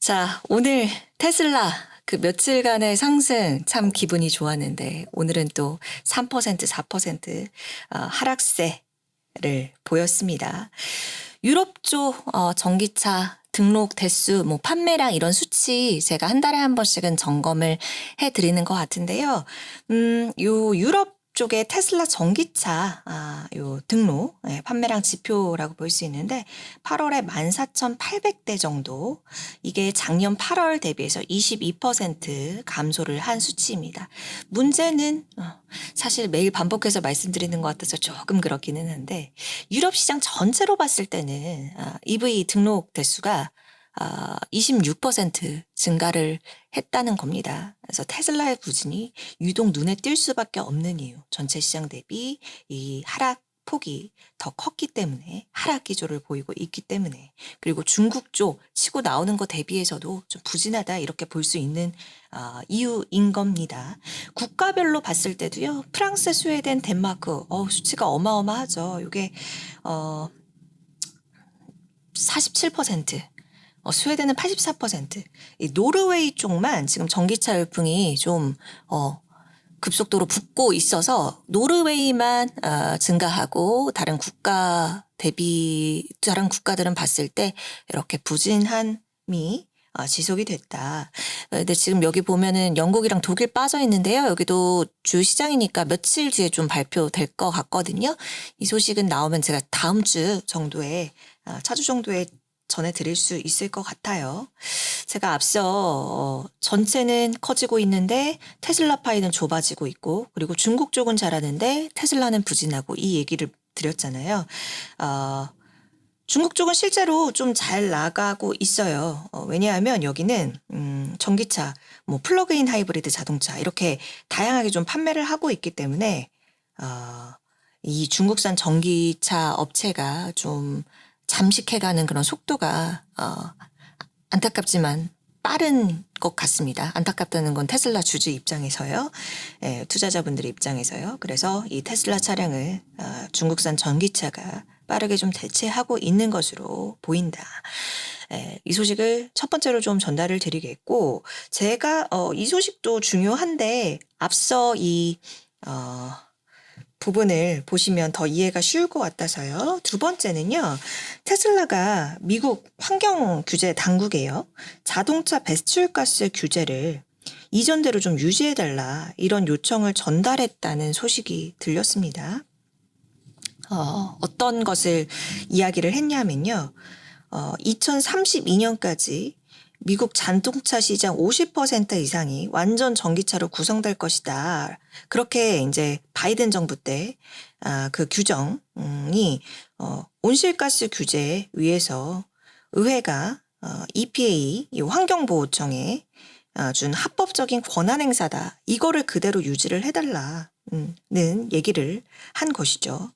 자, 오늘 테슬라 그 며칠간의 상승 참 기분이 좋았는데 오늘은 또 3% 4% 어, 하락세를 보였습니다. 유럽 쪽 어, 전기차 등록 대수, 뭐 판매량 이런 수치 제가 한 달에 한 번씩은 점검을 해 드리는 것 같은데요. 음, 요 유럽 쪽에 테슬라 전기차 아, 요 등록 예, 판매량 지표라고 볼 수 있는데 8월에 14,800대 정도 이게 작년 8월 대비해서 22% 감소를 한 수치입니다. 문제는 어, 사실 매일 반복해서 말씀드리는 것 같아서 조금 그렇기는 한데 유럽 시장 전체로 봤을 때는 아, EV 등록 대수가 아, 26% 증가를 했다는 겁니다. 그래서 테슬라의 부진이 유독 눈에 띌 수밖에 없는 이유. 전체 시장 대비 이 하락 폭이 더 컸기 때문에 하락 기조를 보이고 있기 때문에 그리고 중국 쪽 치고 나오는 거 대비해서도 좀 부진하다 이렇게 볼 수 있는 어, 이유인 겁니다. 국가별로 봤을 때도요. 프랑스, 스웨덴, 덴마크 어, 수치가 어마어마하죠. 이게 어 47%. 어, 스웨덴은 84%. 이 노르웨이 쪽만 지금 전기차 열풍이 좀, 어, 급속도로 붙고 있어서 노르웨이만 어, 증가하고 다른 국가 대비 다른 국가들은 봤을 때 이렇게 부진함이 어, 지속이 됐다. 어, 근데 지금 여기 보면은 영국이랑 독일 빠져 있는데요. 여기도 주 시장이니까 며칠 뒤에 좀 발표될 것 같거든요. 이 소식은 나오면 제가 다음 주 정도에 어, 차주 정도에 전해드릴 수 있을 것 같아요. 제가 앞서 어, 전체는 커지고 있는데 테슬라 파이는 좁아지고 있고 그리고 중국 쪽은 잘하는데 테슬라는 부진하고 이 얘기를 드렸잖아요. 어, 중국 쪽은 실제로 좀 잘 나가고 있어요. 어, 왜냐하면 여기는 음, 전기차, 뭐 플러그인 하이브리드 자동차 이렇게 다양하게 좀 판매를 하고 있기 때문에 어, 이 중국산 전기차 업체가 좀 잠식해가는 그런 속도가 어, 안타깝지만 빠른 것 같습니다. 안타깝다는 건 테슬라 주주 입장에서요. 예, 투자자분들의 입장에서요. 그래서 이 테슬라 차량을 어, 중국산 전기차가 빠르게 좀 대체하고 있는 것으로 보인다. 예, 이 소식을 첫 번째로 좀 전달을 드리겠고, 제가 어, 이 소식도 중요한데 앞서 이 어, 부분을 보시면 더 이해가 쉬울 것 같아서요. 두 번째는요. 테슬라가 미국 환경 규제 당국에요. 자동차 배출가스 규제를 이전대로 좀 유지해달라 이런 요청을 전달했다는 소식이 들렸습니다. 어, 어떤 것을 이야기를 했냐면요. 어, 2032년까지 미국 자동차 시장 50% 이상이 완전 전기차로 구성될 것이다. 그렇게 이제 바이든 정부 때, 아, 그 규정이, 어, 온실가스 규제에 의해서 의회가, 어, EPA, 이 환경보호청에 아, 준 합법적인 권한 행사다. 이거를 그대로 유지를 해달라는 얘기를 한 것이죠.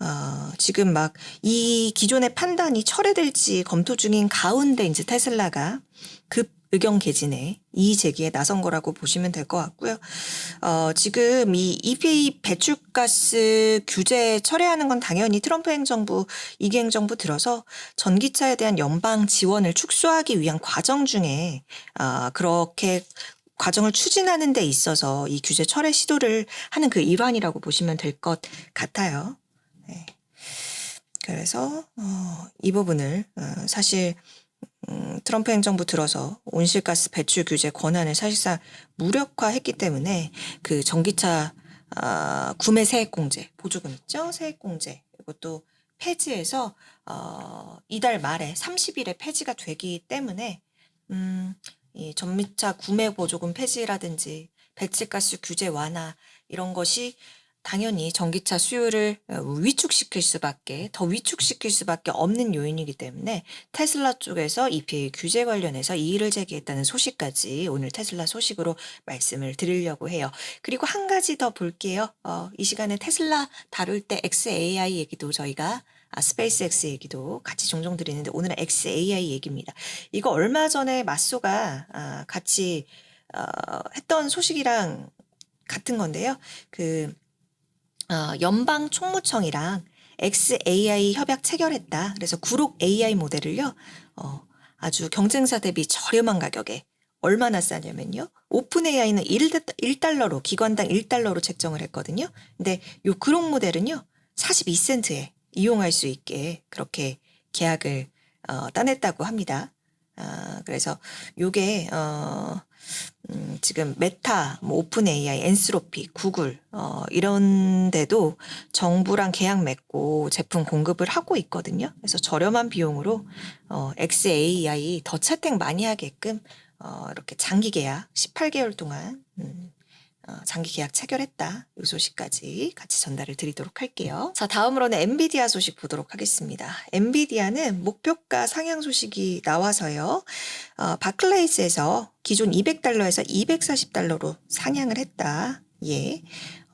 어, 지금 막 이 기존의 판단이 철회될지 검토 중인 가운데 이제 테슬라가 급 의견 개진에 이의 제기에 나선 거라고 보시면 될 것 같고요. 어, 지금 이 EPA 배출가스 규제 철회하는 건 당연히 트럼프 행정부, 이기 행정부 들어서 전기차에 대한 연방 지원을 축소하기 위한 과정 중에 아, 그렇게 과정을 추진하는 데 있어서 이 규제 철회 시도를 하는 그 일환이라고 보시면 될 것 같아요. 네. 그래서 어, 이 부분을 어, 사실 음, 트럼프 행정부 들어서 온실가스 배출 규제 권한을 사실상 무력화했기 때문에 그 전기차 아, 구매 세액공제 보조금 있죠 세액공제 이것도 폐지해서 어, 이달 말에 30일에 폐지가 되기 때문에 음, 이 전기차 구매 보조금 폐지라든지 배출가스 규제 완화 이런 것이 당연히 전기차 수요를 어, 위축시킬 수밖에 더 위축시킬 수밖에 없는 요인이기 때문에 테슬라 쪽에서 EPA 규제 관련해서 이의를 제기했다는 소식까지 오늘 테슬라 소식으로 말씀을 드리려고 해요. 그리고 한 가지 더 볼게요. 어, 이 시간에 테슬라 다룰 때 XAI 얘기도 저희가 아, 스페이스X 얘기도 같이 종종 드리는데 오늘은 XAI 얘기입니다. 이거 얼마 전에 마소가 아, 같이 어, 했던 소식이랑 같은 건데요. 그 어, 연방 총무청이랑 XAI 협약 체결했다. 그래서 구록 AI 모델을요. 어, 아주 경쟁사 대비 저렴한 가격에 얼마나 싸냐면요. 오픈 AI는 1달러로 기관당 1달러로 책정을 했거든요. 근데 요 그록 모델은요. 42센트에 이용할 수 있게 그렇게 계약을 어, 따냈다고 합니다. 아, 그래서 요게 어 음, 지금 메타, 뭐 오픈 AI, 엔스로피, 구글 어 이런 데도 정부랑 계약 맺고 제품 공급을 하고 있거든요. 그래서 저렴한 비용으로 어 XAI 더 채택 많이 하게끔 어 이렇게 장기 계약 18개월 동안 음, 어, 장기 계약 체결했다. 이 소식까지 같이 전달을 드리도록 할게요. 자, 다음으로는 엔비디아 소식 보도록 하겠습니다. 엔비디아는 목표가 상향 소식이 나와서요. 어, 바클레이스에서 기존 200달러에서 240달러로 상향을 했다. 예.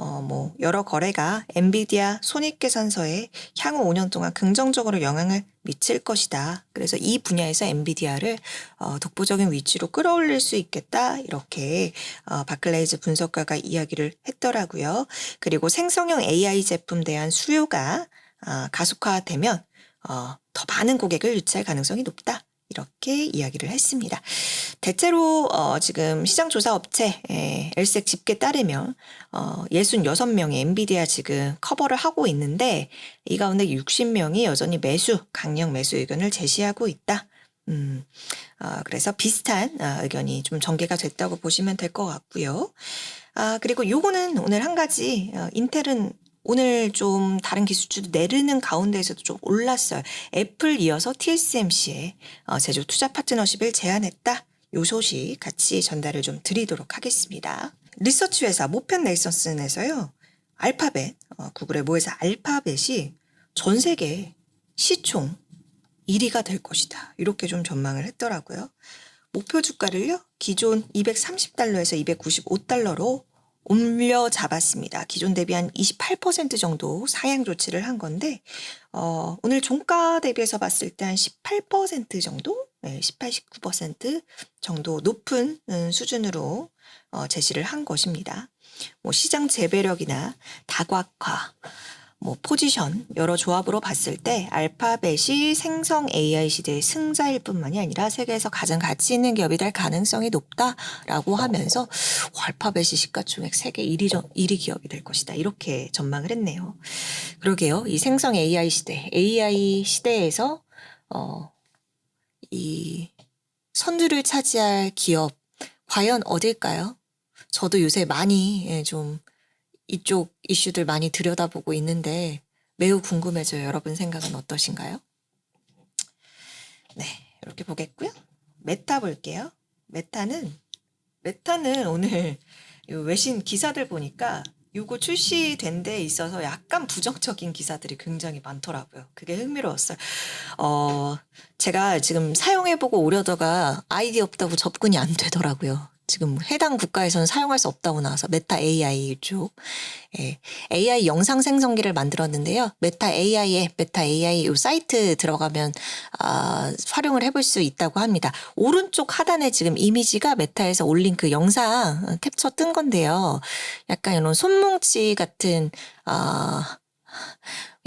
어, 뭐, 여러 거래가 엔비디아 손익계산서에 향후 5년 동안 긍정적으로 영향을 미칠 것이다. 그래서 이 분야에서 엔비디아를 어, 독보적인 위치로 끌어올릴 수 있겠다. 이렇게 어, 바클레이즈 분석가가 이야기를 했더라고요. 그리고 생성형 AI 제품 대한 수요가 아, 가속화되면 어, 더 많은 고객을 유치할 가능성이 높다. 이렇게 이야기를 했습니다. 대체로 어, 지금 시장조사 업체 에, 엘색 집계 따르면 어, 66명의 엔비디아 지금 커버를 하고 있는데 이 가운데 60명이 여전히 매수, 강력 매수 의견을 제시하고 있다. 음, 어, 그래서 비슷한 어, 의견이 좀 전개가 됐다고 보시면 될 것 같고요. 아, 그리고 요거는 오늘 한 가지 어, 인텔은 오늘 좀 다른 기술주도 내리는 가운데에서도 좀 올랐어요. 애플 이어서 TSMC에 어, 제조 투자 파트너십을 제안했다. 요 소식 같이 전달을 좀 드리도록 하겠습니다. 리서치 회사 모펜 넬슨에서요. 알파벳, 어, 구글의 모회사 알파벳이 전 세계 시총 1위가 될 것이다. 이렇게 좀 전망을 했더라고요. 목표 주가를요. 기존 230달러에서 295달러로 올려 잡았습니다. 기존 대비 한 28% 정도 상향 조치를 한 건데 어, 오늘 종가 대비해서 봤을 때 한 18% 정도, 네, 18, 19% 정도 높은 음, 수준으로 어, 제시를 한 것입니다. 뭐 시장 재배력이나 다각화, 뭐 포지션 여러 조합으로 봤을 때 알파벳이 생성 AI 시대의 승자일 뿐만이 아니라 세계에서 가장 가치 있는 기업이 될 가능성이 높다라고 하면서 오, 알파벳이 시가총액 세계 1위, 1위 기업이 될 것이다 이렇게 전망을 했네요. 그러게요. 이 생성 AI 시대, AI 시대에서 어, 이 선두를 차지할 기업 과연 어딜까요? 저도 요새 많이 예, 좀 이쪽 이슈들 많이 들여다보고 있는데 매우 궁금해져요. 여러분 생각은 어떠신가요? 네, 이렇게 보겠고요. 메타 볼게요. 메타는 메타는 오늘 이 외신 기사들 보니까 요거 출시된 데 있어서 약간 부정적인 기사들이 굉장히 많더라고요. 그게 흥미로웠어요. 어, 제가 지금 사용해보고 오려다가 아이디어 없다고 접근이 안 되더라고요. 지금 해당 국가에서는 사용할 수 없다고 나와서 메타 AI 쪽 예, AI 영상 생성기를 만들었는데요. 메타 AI에 메타 AI 요 사이트 들어가면 아, 활용을 해볼 수 있다고 합니다. 오른쪽 하단에 지금 이미지가 메타에서 올린 그 영상 캡처 뜬 건데요. 약간 이런 손뭉치 같은 아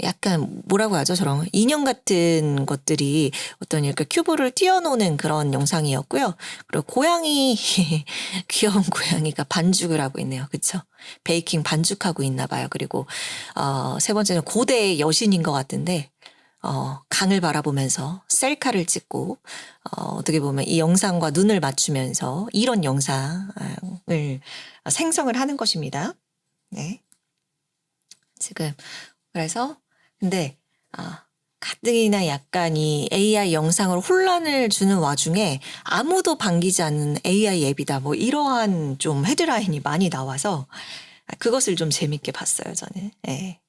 약간 뭐라고 하죠 저런 인형 같은 것들이 어떤 이렇게 큐브를 띄워놓는 그런 영상이었고요. 그리고 고양이 귀여운 고양이가 반죽을 하고 있네요. 그쵸? 베이킹 반죽하고 있나 봐요. 그리고 어, 세 번째는 고대 여신인 것 같은데 어, 강을 바라보면서 셀카를 찍고 어, 어떻게 보면 이 영상과 눈을 맞추면서 이런 영상을 생성을 하는 것입니다. 네. 지금 그래서 근데 아 가뜩이나 약간 이 AI 영상으로 혼란을 주는 와중에 아무도 반기지 않는 AI 앱이다. 뭐 이러한 좀 헤드라인이 많이 나와서 그것을 좀 재밌게 봤어요, 저는. 예.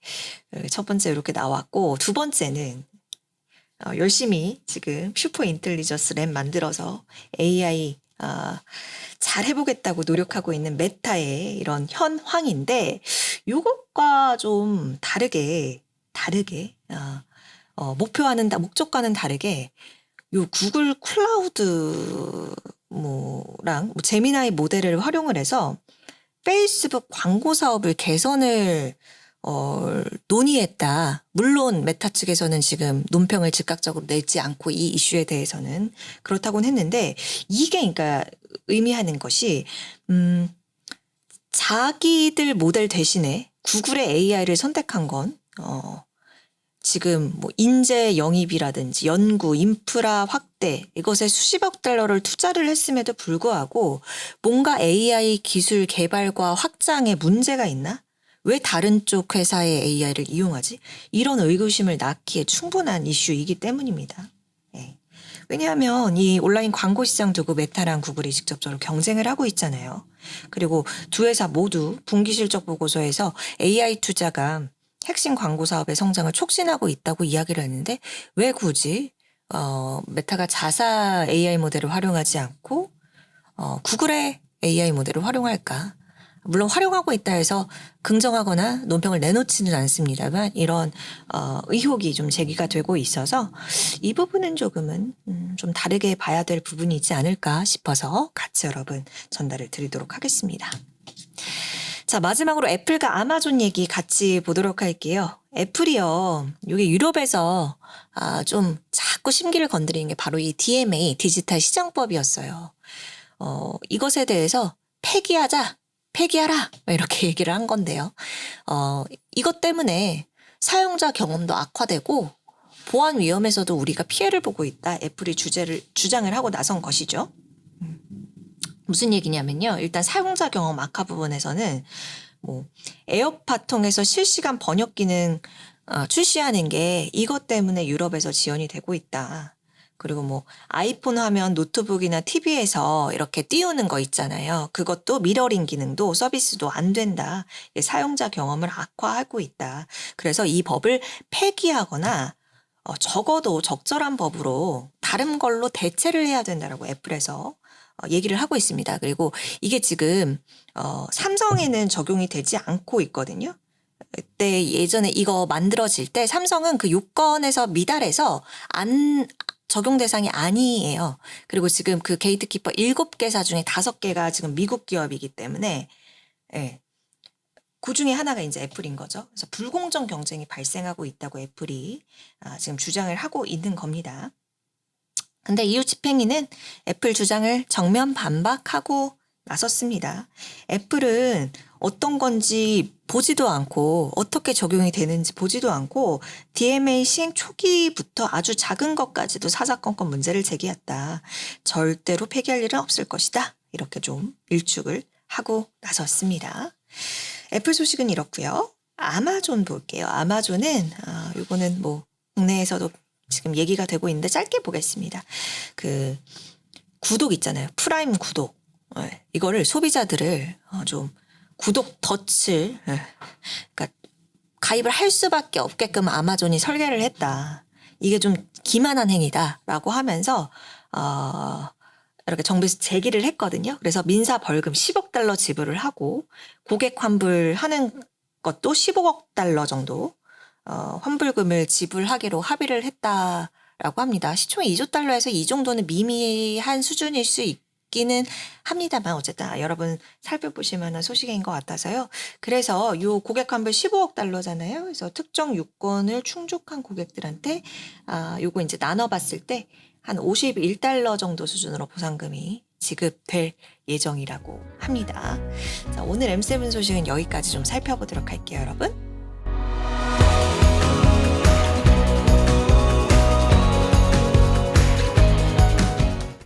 첫 번째 이렇게 나왔고 두 번째는 어, 열심히 지금 슈퍼 인텔리전스 램 만들어서 AI 아, 잘 해보겠다고 노력하고 있는 메타의 이런 현황인데 이것과 좀 다르게 다르게 어, 어, 목표와는 다 목적과는 다르게 요 구글 클라우드 뭐랑 뭐 제미나이 모델을 활용을 해서 페이스북 광고 사업을 개선을 어, 논의했다. 물론 메타 측에서는 지금 논평을 즉각적으로 내지 않고 이 이슈에 대해서는 그렇다고는 했는데 이게 그러니까 의미하는 것이 음 자기들 모델 대신에 구글의 AI를 선택한 건 어, 지금 뭐 인재 영입이라든지 연구, 인프라 확대 이것에 수십억 달러를 투자를 했음에도 불구하고 뭔가 AI 기술 개발과 확장에 문제가 있나? 왜 다른 쪽 회사의 AI를 이용하지? 이런 의구심을 낳기에 충분한 이슈이기 때문입니다. 예. 왜냐하면 이 온라인 광고 시장 두고 메타랑 구글이 직접적으로 경쟁을 하고 있잖아요. 그리고 두 회사 모두 분기 실적 보고서에서 AI 투자가 핵심 광고 사업의 성장을 촉진하고 있다고 이야기를 했는데 왜 굳이 어, 메타가 자사 AI 모델을 활용하지 않고 어, 구글의 AI 모델을 활용할까? 물론 활용하고 있다 해서 긍정하거나 논평을 내놓지는 않습니다만 이런 어, 의혹이 좀 제기가 되고 있어서 이 부분은 조금은 음, 좀 다르게 봐야 될 부분이 있지 않을까 싶어서 같이 여러분 전달을 드리도록 하겠습니다. 자, 마지막으로 애플과 아마존 얘기 같이 보도록 할게요. 애플이요. 이게 유럽에서 아, 좀 자꾸 심기를 건드리는 게 바로 이 DMA, 디지털 시장법이었어요. 어, 이것에 대해서 폐기하자, 폐기하라, 뭐 이렇게 얘기를 한 건데요. 어, 이것 때문에 사용자 경험도 악화되고 보안 위험에서도 우리가 피해를 보고 있다. 애플이 주제를, 주장을 하고 나선 것이죠. 무슨 얘기냐면요. 일단 사용자 경험 악화 부분에서는 뭐 에어팟 통해서 실시간 번역 기능 어, 출시하는 게 이것 때문에 유럽에서 지연이 되고 있다. 그리고 뭐 아이폰 화면 노트북이나 TV에서 이렇게 띄우는 거 있잖아요. 그것도 미러링 기능도 서비스도 안 된다. 사용자 경험을 악화하고 있다. 그래서 이 법을 폐기하거나 어, 적어도 적절한 법으로 다른 걸로 대체를 해야 된다라고 애플에서 어, 얘기를 하고 있습니다. 그리고 이게 지금 어, 삼성에는 적용이 되지 않고 있거든요. 그때 예전에 이거 만들어질 때 삼성은 그 요건에서 미달해서 안 적용 대상이 아니에요. 그리고 지금 그 게이트키퍼 7개사 중에 5개가 지금 미국 기업이기 때문에 예. 그 중에 하나가 이제 애플인 거죠. 그래서 불공정 경쟁이 발생하고 있다고 애플이 아, 지금 주장을 하고 있는 겁니다. 근데 이후 집행위는 애플 주장을 정면 반박하고 나섰습니다. 애플은 어떤 건지 보지도 않고 어떻게 적용이 되는지 보지도 않고 DMA 시행 초기부터 아주 작은 것까지도 사사건건 문제를 제기했다. 절대로 폐기할 일은 없을 것이다. 이렇게 좀 일축을 하고 나섰습니다. 애플 소식은 이렇고요. 아마존 볼게요. 아마존은 아, 요거는 뭐 국내에서도 지금 얘기가 되고 있는데 짧게 보겠습니다. 그 구독 있잖아요. 프라임 구독. 예, 이거를 소비자들을 어, 좀 구독 덫을 예, 그러니까 가입을 할 수밖에 없게끔 아마존이 설계를 했다. 이게 좀 기만한 행위다라고 하면서 어, 이렇게 정부에서 제기를 했거든요. 그래서 민사 벌금 10억 달러 지불을 하고 고객 환불하는 것도 15억 달러 정도 어, 환불금을 지불하기로 합의를 했다라고 합니다. 시총이 2조 달러에서 이 정도는 미미한 수준일 수 있기는 합니다만 어쨌든 아, 여러분 살펴보실 만한 소식인 것 같아서요. 그래서 요 고객 환불 15억 달러잖아요. 그래서 특정 유권을 충족한 고객들한테 아, 요거 이제 나눠봤을 때 한 51달러 정도 수준으로 보상금이 지급될 예정이라고 합니다. 자, 오늘 M7 소식은 여기까지 좀 살펴보도록 할게요, 여러분.